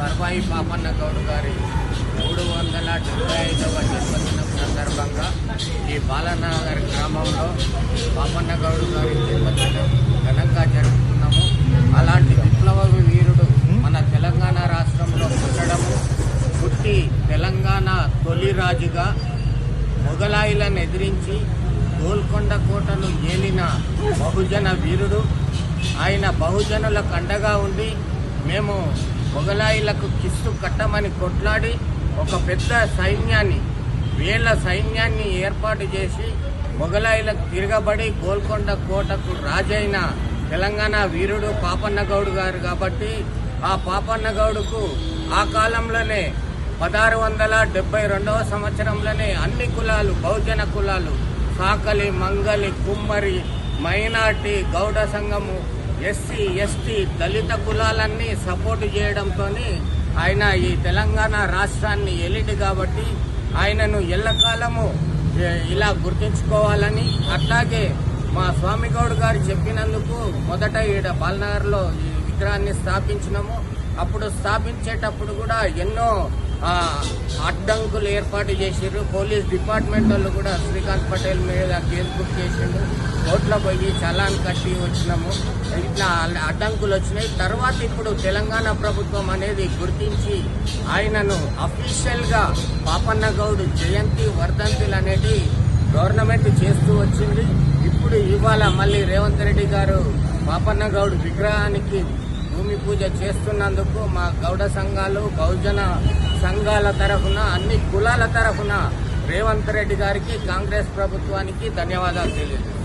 పర్వాయి పాపన్న గౌడ్ గారి మూడు వందల డెబ్బై ఐదవ జన్మదినం సందర్భంగా ఈ బాలనగర్ గ్రామంలో పాపన్న గౌడ్ గారి జన్మదినం ఘనంగా జరుపుకున్నాము. అలాంటి విప్లవ వీరుడు మన తెలంగాణ రాష్ట్రంలో పుట్టడము పుట్టి తెలంగాణ తొలి రాజుగా మొఘలాయిలను ఎదిరించి గోల్కొండ కోటను ఏలిన బహుజన వీరుడు. ఆయన బహుజనులకు అండగా ఉండి మేము మొఘలాయిలకు కిస్తు కట్టమని కొట్లాడి ఒక పెద్ద సైన్యాన్ని వేల సైన్యాన్ని ఏర్పాటు చేసి మొఘలాయిలకు తిరగబడి గోల్కొండ కోటకు రాజైన తెలంగాణ వీరుడు పాపన్నగౌడు గారు కాబట్టి ఆ పాపన్నగౌడుకు ఆ కాలంలోనే పదహారు వందల డెబ్బై రెండవ సంవత్సరంలోనే అన్ని కులాలు బహుజన కులాలు సాకలి మంగలి కుమ్మరి మైనార్టీ గౌడ సంఘము ఎస్సీ ఎస్టీ దళిత కులాలన్నీ సపోర్టు చేయడంతో ఆయన ఈ తెలంగాణ రాష్ట్రాన్ని ఎలిటి కాబట్టి ఆయనను ఎల్లకాలము ఇలా గుర్తించుకోవాలని అట్లాగే మా స్వామిగౌడ్ గారు చెప్పినందుకు మొదట ఈడ బాలనగర్లో ఈ విగ్రహాన్ని స్థాపించినాము. అప్పుడు స్థాపించేటప్పుడు కూడా ఎన్నో అడ్డంకులు ఏర్పాటు చేసారు పోలీస్ డిపార్ట్మెంట్ వాళ్ళు కూడా శ్రీకాంత్ పటేల్ మీద కేసు బుక్ చేసిండు కోర్టులో పోయి చలాన్ కట్టి వచ్చినాము. ఇట్లా అడ్డంకులు వచ్చినాయి. తర్వాత ఇప్పుడు తెలంగాణ ప్రభుత్వం అనేది గుర్తించి ఆయనను అఫీషియల్గా పాపన్న గౌడ్ జయంతి వర్ధంతులు అనేది గవర్నమెంట్ చేస్తూ వచ్చింది. ఇప్పుడు ఇవాళ మళ్ళీ రేవంత్ రెడ్డి గారు పాపన్న గౌడ్ విగ్రహానికి భూమి పూజ చేస్తున్నందుకు మా గౌడ సంఘాలు బహుజన సంఘాల తరఫున అన్ని కులాల తరఫున రేవంత్ రెడ్డి గారికి కాంగ్రెస్ ప్రభుత్వానికి ధన్యవాదాలు తెలియజేస్తున్నాను